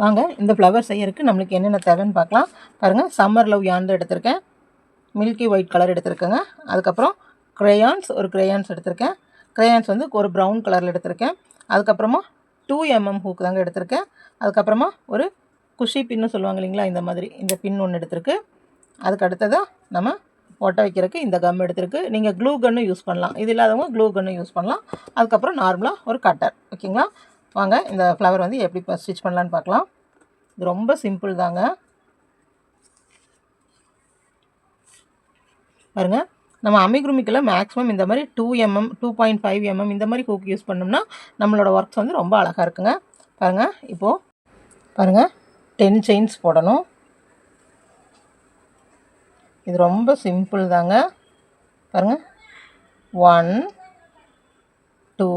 வாங்க இந்த ஃப்ளவர் செய்யறதுக்கு நம்மளுக்கு என்னென்ன தேவைன்னு பார்க்கலாம். பாருங்கள் சம்மர் லவ் யாந்து எடுத்திருக்கேன். மில்கி ஒயிட் கலர் எடுத்திருக்கேங்க. அதுக்கப்புறம் க்ரேயான்ஸ் ஒரு க்ரேயான்ஸ் எடுத்திருக்கேன். க்ரேயான்ஸ் வந்து ஒரு ப்ரௌன் கலரில் எடுத்திருக்கேன். அதுக்கப்புறமா டூ எம்எம் ஹூக் தாங்க எடுத்திருக்கேன். அதுக்கப்புறமா ஒரு குஷி பின்னு சொல்லுவாங்க இல்லைங்களா இந்த மாதிரி இந்த பின் ஒன்று எடுத்திருக்கு. அதுக்கு அடுத்ததாக நம்ம ஒட்ட வைக்கிறதுக்கு இந்த கம் எடுத்திருக்கு. நீங்கள் க்ளூ கன்னும் யூஸ் பண்ணலாம். இது இல்லாதவங்க க்ளூ கன்னும் யூஸ் பண்ணலாம். அதுக்கப்புறம் நார்மலாக ஒரு கட்டர் ஓகேங்களா வாங்க இந்த ஃப்ளவர் வந்து எப்படி இப்போ ஸ்டிச் பண்ணலான்னு பார்க்கலாம். இது ரொம்ப சிம்பிள் தாங்க. பாருங்க நம்ம அமிக்ருமிக்கில் மேக்ஸிமம் இந்த மாதிரி two mm two point five mm இந்த மாதிரி ஹூக் யூஸ் பண்ணோம்னா நம்மளோட ஒர்க்ஸ் வந்து ரொம்ப அழகாக இருக்குங்க. பாருங்கள் இப்போது பாருங்கள் டென் செயின்ஸ் போடணும். இது ரொம்ப சிம்பிள் தாங்க. பாருங்கள் one two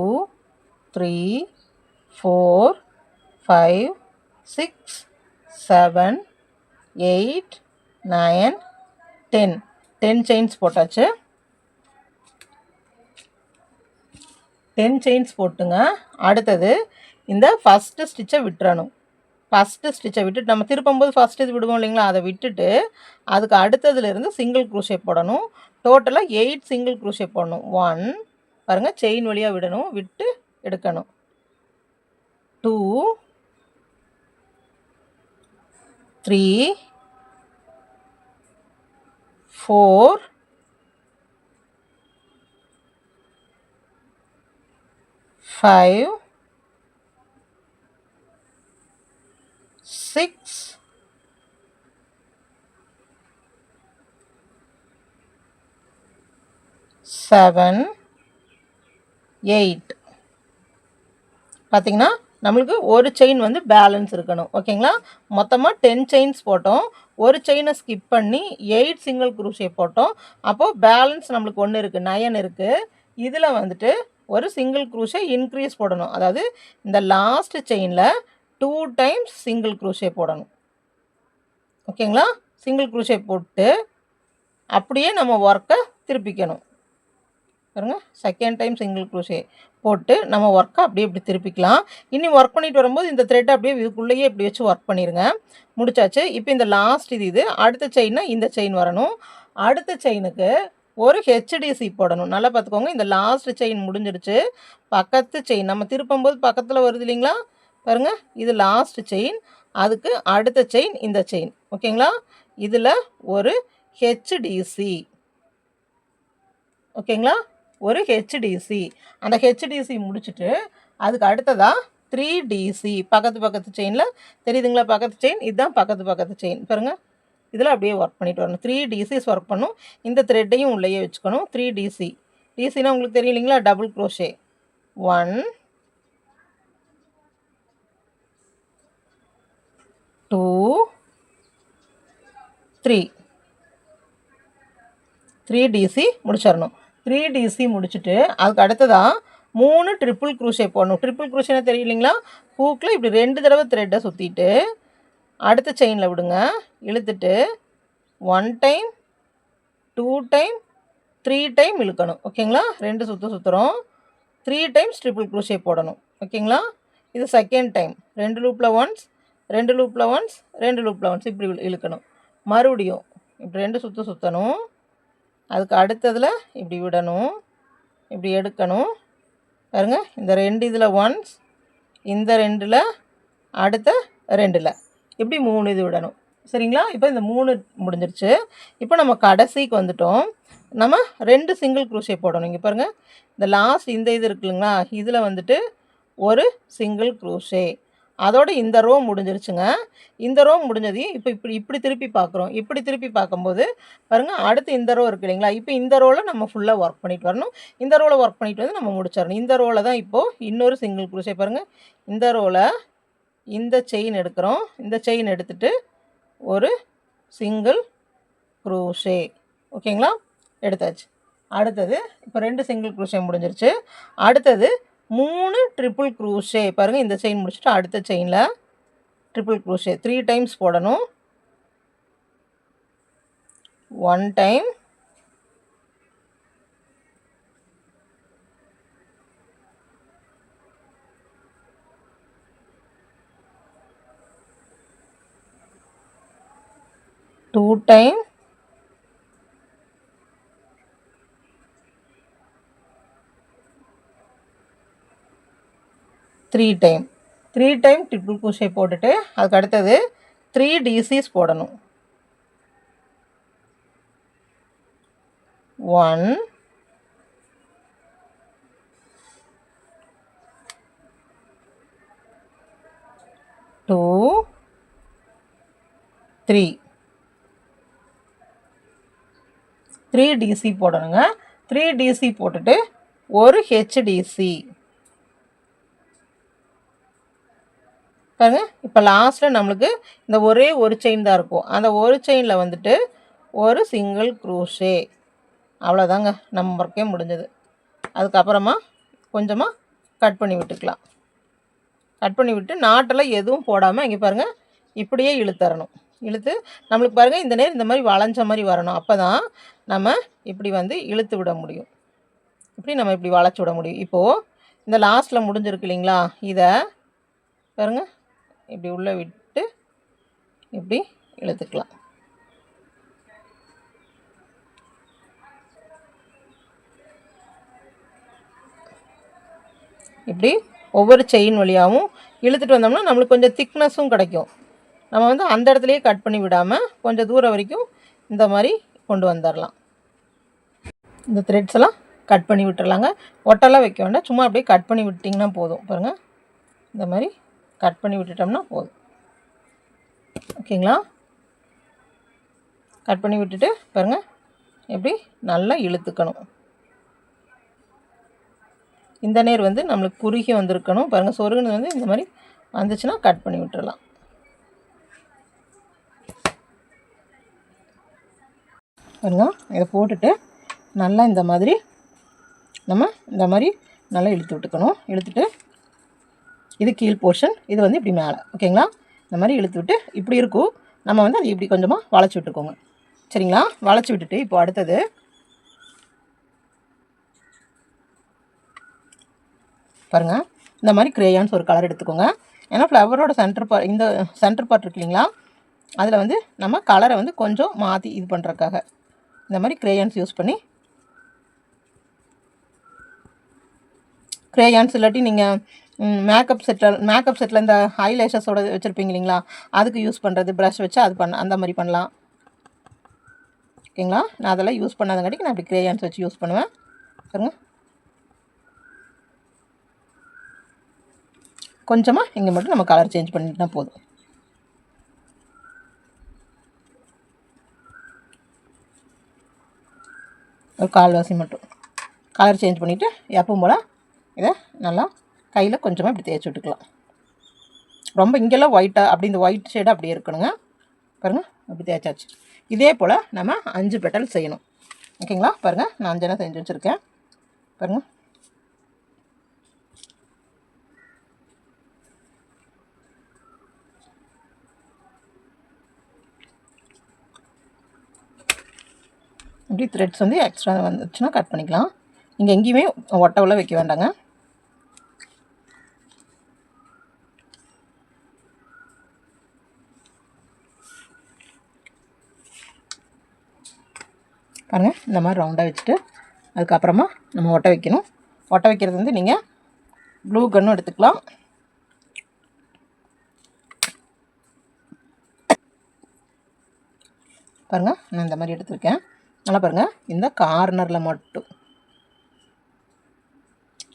three four five six seven eight nine ten ten chains போட்டாச்சு. டென் செயின்ஸ் போட்டுங்க. அடுத்தது இந்த ஃபஸ்ட்டு ஸ்டிச்சை விட்டுறணும். ஃபஸ்ட்டு ஸ்டிச்சை விட்டுட்டு நம்ம திருப்பும்போது ஃபஸ்ட்டு இது விடுவோம் இல்லைங்களா? அதை விட்டுட்டு அதுக்கு அடுத்ததுலேருந்து சிங்கிள் க்ரூஷே போடணும். டோட்டலாக எயிட் சிங்கிள் க்ரூஷே போடணும். ஒன் பாருங்கள் செயின் வழியாக விடணும் விட்டு எடுக்கணும். two three four five six seven eight பார்த்தீங்கன்னா நம்மளுக்கு ஒரு செயின் வந்து பேலன்ஸ் இருக்கணும். ஓகேங்களா மொத்தமாக டென் செயின்ஸ் போட்டோம். ஒரு செயினை ஸ்கிப் பண்ணி எயிட் சிங்கிள் குரூஷே போட்டோம். அப்போது பேலன்ஸ் நம்மளுக்கு ஒன்று இருக்குது நயன் இருக்குது இதில் வந்துட்டு ஒரு சிங்கிள் குரூஷே இன்க்ரீஸ் போடணும். அதாவது இந்த லாஸ்ட் செயினில் டூ டைம்ஸ் சிங்கிள் குரூஷே போடணும். ஓகேங்களா சிங்கிள் குரூஷே போட்டு அப்படியே நம்ம ஒர்க்கை திருப்பிக்கணும். பாருங்க. செகண்ட் டைம் சிங்கிள் குரூஷே போட்டு நம்ம ஒர்க்கை அப்படியே இப்படி திருப்பிக்கலாம். இனி ஒர்க் பண்ணிட்டு வரும்போது இந்த த்ரெட்டை அப்படியே இதுக்குள்ளேயே இப்படி வச்சு ஒர்க் பண்ணிடுங்க முடிச்சாச்சு. இப்போ இந்த லாஸ்ட் இது இது. அடுத்த செயின்னா இந்த செயின் வரணும். அடுத்த செயினுக்கு ஒரு ஹெச்டிசி போடணும். நல்லா பார்த்துக்கோங்க. இந்த லாஸ்ட் செயின் முடிஞ்சிருச்சு பக்கத்து செயின் நம்ம திருப்பும்போது பக்கத்தில் வருது இல்லைங்களா? பாருங்கள் இது லாஸ்ட் செயின் அதுக்கு அடுத்த செயின் இந்த செயின் ஓகேங்களா? இதில் ஒரு ஹெச்டிசி ஓகேங்களா? ஒரு ஹெச்டிசி அந்த ஹெச்டிசி முடிச்சுட்டு அதுக்கு அடுத்ததாக த்ரீ டிசி பக்கத்து பக்கத்து செயினில் தெரியுதுங்களா? பக்கத்து செயின் இதுதான் பக்கத்து பக்கத்து செயின் பாருங்கள் இதில் அப்படியே ஒர்க் பண்ணிட்டு வரணும். த்ரீ டிசிஸ் ஒர்க் பண்ணும். இந்த த்ரெட்டையும் உள்ளேயே வச்சுக்கணும். த்ரீ டிசி டிசினா உங்களுக்கு தெரியும் இல்லைங்களா? Double crochet one two three three DC முடிச்சிடணும். த்ரீ டிசி முடிச்சுட்டு அதுக்கு அடுத்ததாக மூணு ட்ரிப்புள் க்ரூஷே போடணும். ட்ரிப்புள் க்ரூஷேனா தெரியலைங்களா ஹூக்கில் இப்படி ரெண்டு தடவை த்ரெட்டை சுற்றிட்டு அடுத்த செயினில் விடுங்க. இழுத்துட்டு one time two time three time இழுக்கணும். ஓகேங்களா ரெண்டு சுற்று சுற்றுறோம் த்ரீ டைம்ஸ் ட்ரிபிள் க்ரூஷே போடணும். ஓகேங்களா இது செகண்ட் டைம் ரெண்டு லூப்பில் ஒன்ஸ் ரெண்டு லூப்பில் ஒன்ஸ் ரெண்டு லூப்பில் ஒன்ஸ் இப்படி இழுக்கணும். மறுபடியும் இப்படி ரெண்டு சுற்று சுற்றணும் அதுக்கு அடுத்ததில் இப்படி விடணும் இப்படி எடுக்கணும். பாருங்க இந்த ரெண்டு இதில் ஒன்ஸ் இந்த ரெண்டில் அடுத்த ரெண்டில். இப்படி மூணு இது விடணும். சரிங்களா? இப்போ இந்த மூணு முடிஞ்சிருச்சு. இப்போ நம்ம கடைசிக்கு வந்துட்டோம். நம்ம ரெண்டு சிங்கிள் குரூஷே போடணும். இங்கே பாருங்கள் இந்த லாஸ்ட் இந்த இது இருக்குல்லைங்களா? இதில் வந்துட்டு ஒரு சிங்கிள் க்ரூஷே அதோட இந்த ரோ முடிஞ்சிருச்சுங்க. இந்த ரோ முடிஞ்சதையும் இப்போ இப்படி இப்படி திருப்பி பார்க்குறோம் இப்படி திருப்பி பார்க்கும்போது பாருங்க அடுத்து இந்த ரோ இருக்கு இல்லைங்களா? இப்போ இந்த ரோவில் நம்ம ஃபுல்லாக ஒர்க் பண்ணிட்டு வரணும். இந்த ரோவில் ஒர்க் பண்ணிட்டு வந்து நம்ம முடிச்சிடணும். இந்த ரோவில் தான் இப்போது இன்னொரு சிங்கிள் குரூஷே பாருங்கள் இந்த ரோவில் இந்த செயின் எடுக்கிறோம். இந்த செயின் எடுத்துட்டு ஒரு சிங்கிள் குரூஷே ஓகேங்களா எடுத்தாச்சு. அடுத்தது இப்போ ரெண்டு சிங்கிள் குரூஷே முடிஞ்சிருச்சு. அடுத்தது மூணு ட்ரிபிள் க்ரூஷே பாருங்கள் இந்த செயின் முடிச்சுட்டு அடுத்த செயினில் ட்ரிபிள் க்ரூஷே த்ரீ டைம்ஸ் போடணும். One time two time three time three time triple crochet போட்டுட்டு அதுக்கு அடுத்தது த்ரீ டிசிஸ் போடணும். One two three three DC போடணுங்க. த்ரீ டிசி போட்டுட்டு ஒரு ஹெச்டிசி பாருங்க. இப்போ லாஸ்ட்டில் நம்மளுக்கு இந்த ஒரே ஒரு செயின் தான் இருக்கும். அந்த ஒரு செயினில் வந்துட்டு ஒரு சிங்கிள் க்ரூஷே அவ்வளோதாங்க நம்ம ஒர்க்கே முடிஞ்சது. அதுக்கப்புறமா கொஞ்சமாக கட் பண்ணி விட்டுக்கலாம். கட் பண்ணி விட்டு நாட்டெல்லாம் எதுவும் போடாமல் இங்கே பாருங்கள் இப்படியே இழுத்தரணும். இழுத்து நம்மளுக்கு பாருங்கள் இந்த நேரம் இந்த மாதிரி வளைஞ்ச மாதிரி வரணும். அப்போ தான் நம்ம இப்படி வந்து இழுத்து விட முடியும். இப்படி நம்ம இப்படி வளைச்சி விட முடியும். இப்போது இந்த லாஸ்ட்டில் முடிஞ்சிருக்கு இல்லைங்களா? இதை பாருங்கள் இப்படி உள்ளே விட்டு இப்படி இழுத்துக்கலாம். இப்படி ஒவ்வொரு செயின் வழியாகவும் இழுத்துட்டு வந்தோம்னா நம்மளுக்கு கொஞ்சம் திக்னஸும் கிடைக்கும். நம்ம வந்து அந்த இடத்துலையே கட் பண்ணி விடாமல் கொஞ்சம் தூரம் வரைக்கும் இந்த மாதிரி கொண்டு வந்துடலாம். இந்த த்ரெட்ஸ் எல்லாம் கட் பண்ணி விட்டுறலாங்க. ஒட்டெல்லாம் வைக்க வேண்டாம். சும்மா அப்படியே கட் பண்ணி விட்டிங்கன்னா போதும். பாருங்கள் இந்த மாதிரி கட் பண்ணி விட்டுட்டோம்னா போதும். ஓகேங்களா? கட் பண்ணி விட்டுட்டு பாருங்கள் எப்படி நல்லா இழுத்துக்கணும். இந்த நேர் வந்து நம்மளுக்கு குறுகி வந்திருக்கணும். பாருங்கள் சொருகுனது வந்து இந்த மாதிரி வந்துச்சுன்னா கட் பண்ணி விட்டுறலாம். பாருங்க இதை போட்டுட்டு நல்லா இந்த மாதிரி நம்ம இந்த மாதிரி நல்லா இழுத்து விட்டுக்கணும். இழுத்துட்டு இது கீழ் போர்ஷன் இது வந்து இப்படி மேலே. ஓகேங்களா இந்த மாதிரி இழுத்து விட்டு இப்படி இருக்கும். நம்ம வந்து அது இப்படி கொஞ்சமாக வளைச்சி விட்டுக்கோங்க. சரிங்களா? வளைச்சி விட்டுட்டு இப்போ அடுத்தது பாருங்கள் இந்த மாதிரி க்ரேயான்ஸ் ஒரு கலர் எடுத்துக்கோங்க. ஏன்னா ஃப்ளவரோட சென்டர் பார்ட் இந்த சென்டர் பார்ட் இருக்கு இல்லைங்களா? அதில் வந்து நம்ம கலரை வந்து கொஞ்சம் மாற்றி இது பண்ணுறக்காக இந்த மாதிரி க்ரேயான்ஸ் யூஸ் பண்ணி க்ரேயான்ஸ் இல்லாட்டி நீங்கள் மேக்கப் செட்டில் மேக்கப் செட்டில் இந்த ஹைலைஷஸோட வச்சுருப்பீங்க இல்லைங்களா? அதுக்கு யூஸ் பண்ணுறது ப்ரஷ் வச்சு அது பண்ண அந்த மாதிரி பண்ணலாம். ஓகேங்களா? நான் அதெல்லாம் யூஸ் பண்ணாதங்காட்டிக்கு நான் அப்படி கிரேயான்ஸ் வச்சு யூஸ் பண்ணுவேன். சரிங்க கொஞ்சமாக இங்கே மட்டும் நம்ம கலர் சேஞ்ச் பண்ணிட்டுனா போதும். ஒரு கால்வாசி மட்டும். கலர் சேஞ்ச் பண்ணிவிட்டு எப்பவும் போல் இதை நல்லா கையில் கொஞ்சமாக இப்படி தேய்ச்சி விட்டுக்கலாம். ரொம்ப இங்கெல்லாம் ஒயிட்டாக அப்படி இந்த ஒயிட் ஷேடு அப்படியே இருக்கணுங்க. பாருங்கள் அப்படி தேய்ச்சாச்சு. இதே போல் நம்ம அஞ்சு பெட்டல் செய்யணும். ஓகேங்களா? பாருங்கள் நான் அஞ்சனை செஞ்சு வச்சுருக்கேன். பாருங்கள் இப்படி த்ரெட்ஸ் வந்து எக்ஸ்ட்ரா வந்துச்சுன்னா கட் பண்ணிக்கலாம். நீங்கள் எங்கேயுமே ஒட்டவெல்லாம் வைக்க வேண்டாங்க. பாருங்கள் இந்த மாதிரி ரவுண்டாக வச்சுட்டு அதுக்கப்புறமா நம்ம ஒட்ட வைக்கணும். ஒட்ட வைக்கிறது வந்து நீங்கள் ப்ளூ கன்னும் எடுத்துக்கலாம். பாருங்கள் நான் இந்த மாதிரி எடுத்துருக்கேன். நல்லா பாருங்கள் இந்த கார்னரில் மட்டும்.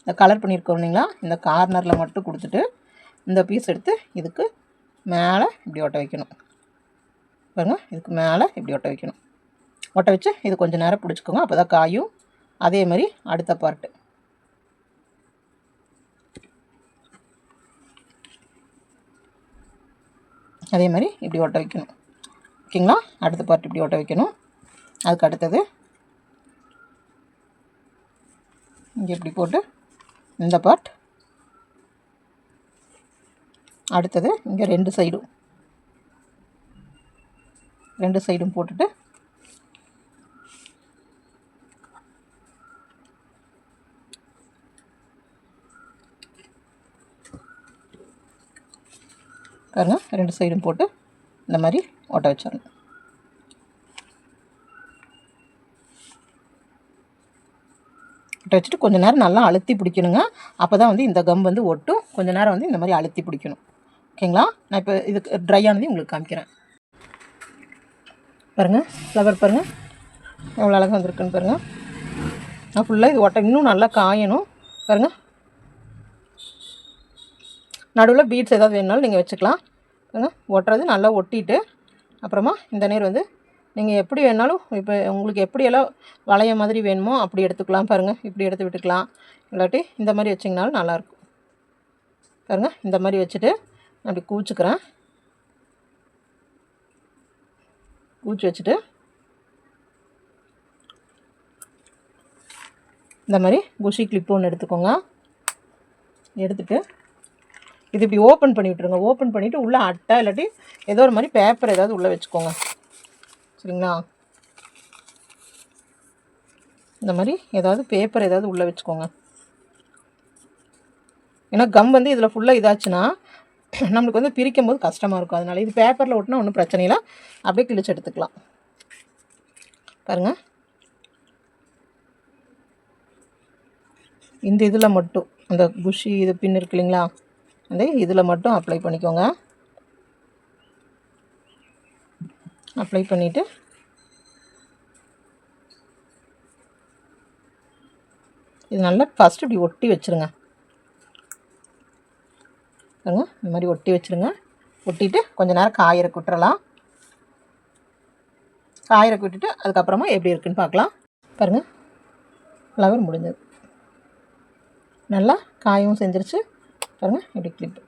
இந்த கலர் பண்ணியிருக்கோம் இல்லைங்களா? இந்த கார்னரில் மட்டும் கொடுத்துட்டு இந்த பீஸ் எடுத்து இதுக்கு மேலே இப்படி ஒட்ட வைக்கணும். பாருங்கள் இதுக்கு மேலே இப்படி ஒட்ட வைக்கணும். ஒட்ட வச்சு இது கொஞ்சம் நேரம் பிடிச்சிக்கோங்க. அப்போ தான் காயும். அதே மாதிரி அடுத்த பார்ட்டு அதே மாதிரி இப்படி ஒட்ட வைக்கணும். ஓகேங்களா அடுத்த பார்ட் இப்படி ஒட்ட வைக்கணும். அதுக்கு அடுத்தது இங்கே இப்படி போட்டு இந்த பார்ட் அடுத்தது இங்கே ரெண்டு சைடும் ரெண்டு சைடும் போட்டுட்டு பாருங்கள் ரெண்டு சைடும் போட்டு இந்த மாதிரி ஓட்ட வச்சிடணும். ஒட்ட வச்சுட்டு கொஞ்சம் நேரம் நல்லா அழுத்தி பிடிக்கணுங்க. அப்போ தான் வந்து இந்த கம் வந்து ஒட்டும். கொஞ்சம் நேரம் வந்து இந்த மாதிரி அழுத்தி பிடிக்கணும். ஓகேங்களா நான் இப்போ இதுக்கு ட்ரை ஆனதையும் உங்களுக்கு காமிக்கிறேன். பாருங்கள் ஃப்ளவர் பாருங்கள் எவ்வளோ அழகாக வந்திருக்குன்னு பாருங்கள் நான் ஃபுல்லாக இது ஒட்ட இன்னும் நல்லா காயணும். பாருங்கள் நடுவில் பீட்ஸ் ஏதாவது வேணுனாலும் நீங்கள் வச்சுக்கலாம். ஒட்டுறது நல்லா ஒட்டிட்டு அப்புறமா இந்த நீர் வந்து நீங்கள் எப்படி வேணாலும் இப்போ உங்களுக்கு எப்படியெல்லாம் வளைய மாதிரி வேணுமோ அப்படி எடுத்துக்கலாம் பாருங்கள் இப்படி எடுத்து விட்டுக்கலாம். இல்லாட்டி இந்த மாதிரி வச்சிங்கனாலும் நல்லாயிருக்கும். பாருங்கள் இந்த மாதிரி வச்சுட்டு நான் அப்படி கூச்சுக்கிறேன் கூச்சி வச்சுட்டு இந்த மாதிரி குஷி கிளிப்பு ஒன்று எடுத்துக்கோங்க. எடுத்துகிட்டு இது இப்படி ஓப்பன் பண்ணி விட்ருங்க ஓப்பன் பண்ணிவிட்டு உள்ளே அட்டை இல்லாட்டி ஏதோ ஒரு மாதிரி பேப்பர் ஏதாவது உள்ளே வச்சுக்கோங்க. சரிங்களா? இந்த மாதிரி ஏதாவது பேப்பர் ஏதாவது உள்ளே வச்சுக்கோங்க. ஏன்னா கம் வந்து இதில் ஃபுல்லாக இதாச்சுன்னா நம்மளுக்கு வந்து பிரிக்கும் போது கஷ்டமாக இருக்கும். அதனால் இது பேப்பரில் ஒட்டினா ஒன்றும் பிரச்சனை இல்லை. அப்படியே கிழிச்சு எடுத்துக்கலாம். பாருங்கள் இந்த இதில் மட்டும். அந்த குஷி இது பின் இருக்கு இல்லைங்களா? அந்த இதில் மட்டும் அப்ளை பண்ணிக்கோங்க. அப்ளை பண்ணிவிட்டு இது நல்லா ஃபஸ்ட்டு இப்படி ஒட்டி வச்சுருங்க. பாருங்க இந்த மாதிரி ஒட்டி வச்சுருங்க. ஒட்டிட்டு கொஞ்ச நேரம் காயிற விட்டுறலாம் காயிற விட்டுட்டு அதுக்கப்புறமா எப்படி இருக்குன்னு பார்க்கலாம். பாருங்கள் ஃப்ளவர் முடிஞ்சது. நல்லா காயும் செஞ்சிருச்சு. பாருங்கள் இப்படி கிளிப்பு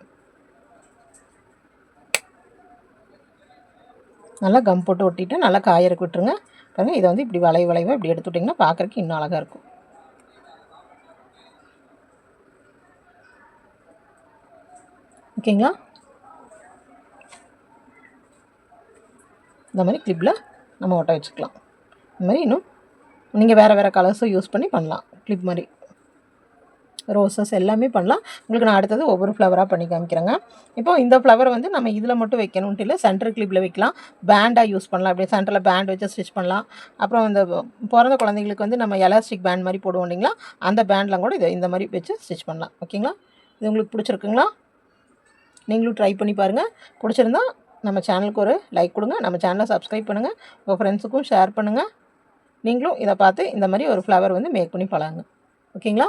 நல்லா கம் போட்டு ஒட்டிட்டு நல்லா காயறக்கு விட்டுருங்க. பாருங்கள் இதை வந்து இப்படி வளைவு வளைவாக இப்படி எடுத்து விட்டிங்கன்னா பார்க்குறக்கு இன்னும் அழகாக இருக்கும். ஓகேங்களா? இந்த மாதிரி கிளிப்பில் நம்ம ஒட்ட வச்சுக்கலாம். இந்த மாதிரி இன்னும் நீங்கள் வேறு வேறு கலர்ஸும் யூஸ் பண்ணி பண்ணலாம் கிளிப் மாதிரி. ரோசஸ் எல்லாமே பண்ணலாம். உங்களுக்கு நான் அடுத்தது ஒவ்வொரு ஃப்ளவராக பண்ணி காமிக்கிறேங்க. இப்போ இந்த ஃப்ளவர் வந்து நம்ம இதில் மட்டும் வைக்கணும்ட்டு இல்லை சென்டர் கிளிப்பில் வைக்கலாம். பேண்டாக யூஸ் பண்ணலாம். அப்படியே சென்டரில் பேண்ட் வச்சு ஸ்டிச் பண்ணலாம். அப்புறம் இந்த பிறந்த குழந்தைங்களுக்கு வந்து நம்ம எலாஸ்டிக் பேண்ட் மாதிரி போடுவோம் இல்லைங்களா? அந்த பேண்ட்லாம் கூட இதை இந்த மாதிரி வச்சு ஸ்டிச் பண்ணலாம். ஓகேங்களா? இது உங்களுக்கு பிடிச்சிருக்குங்களா? நீங்களும் ட்ரை பண்ணி பாருங்கள் பிடிச்சிருந்தா நம்ம சேனலுக்கு ஒரு லைக் கொடுங்க. நம்ம சேனலை சப்ஸ்கிரைப் பண்ணுங்கள் உங்கள் ஃப்ரெண்ட்ஸுக்கும் ஷேர் பண்ணுங்கள் நீங்களும் இதை பார்த்து இந்த மாதிரி ஒரு ஃப்ளவர் வந்து மேக் பண்ணி பழகுங்க. ஓகேங்களா?